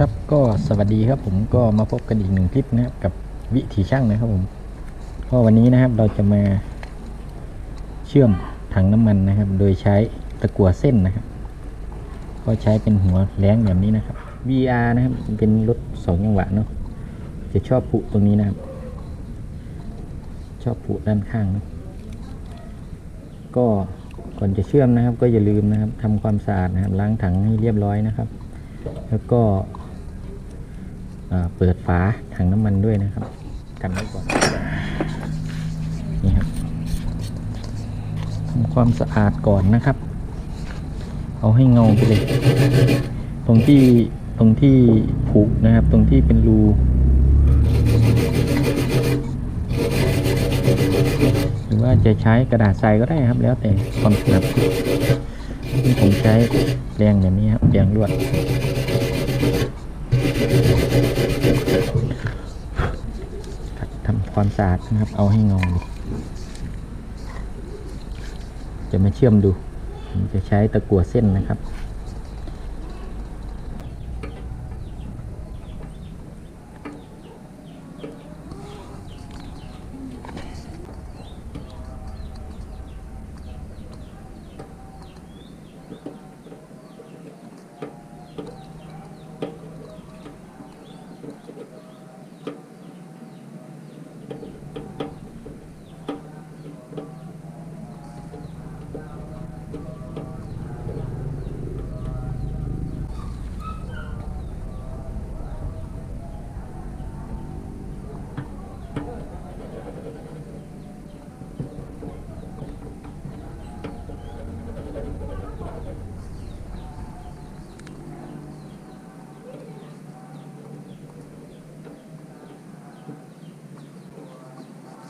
ครับก็สวัสดีครับผมก็มาพบกันอีกหนึ่งคลิปนะครับกับวิถีช่างนะครับผมก็วันนี้นะครับเราจะมาเชื่อมถังน้ำมันนะครับ โดยใช้ตะกั่วเส้นนะครับ ก็ใช้เป็นหัวแหลงแบบนี้นะครับ VR นะครับเป็นรถสองจังหวะเนาะจะชอบผุตรงนี้นะครับ ชอบผุด้านข้างนะก็ก่อนจะเชื่อมนะครับ ก็อย่าลืมนะครับทำความสะอาดนะครับล้างถังให้เรียบร้อยนะครับแล้วก็ เปิดฝาถังน้ำมันด้วยนะครับกันไว้ก่อนนี่ครับทำความสะอาดก่อนนะครับ เอาให้เงาไปเลย ตรงที่ตรงที่ผูกนะครับ ตรงที่เป็นรูหรือว่าจะใช้กระดาษทรายก็ได้ครับ แล้วแต่ความถนัดที่ผมใช้แรงแบบนี้ครับแรงลวด ทำความสะอาดนะครับ เอาให้งองจะมาเชื่อมดู จะใช้ตะกั่วเส้นนะครับ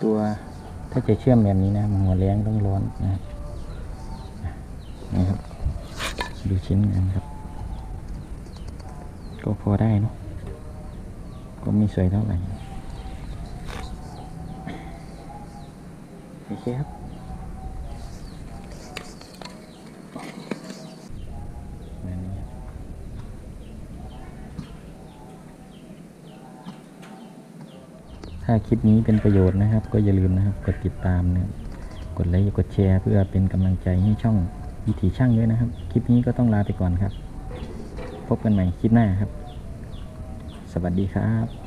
ตัว ถ้าจะเชื่อมแบบนี้นะมันหัวแรงต้องร้อนนะครับนะครับ ดูชิ้นงานครับ ก็พอได้เนาะก็ไม่สวยเท่าไหร่โอเคครับนี้ครับ ถ้าคลิปนี้เป็นประโยชน์นะครับ ก็อย่าลืมนะครับกดติดตามนะกดไลค์กดแชร์เพื่อเป็นกำลังใจให้ช่องวิถีช่างด้วยนะครับ คลิปนี้ก็ต้องลาไปก่อนครับ พบกันใหม่คลิปหน้าครับ สวัสดีครับ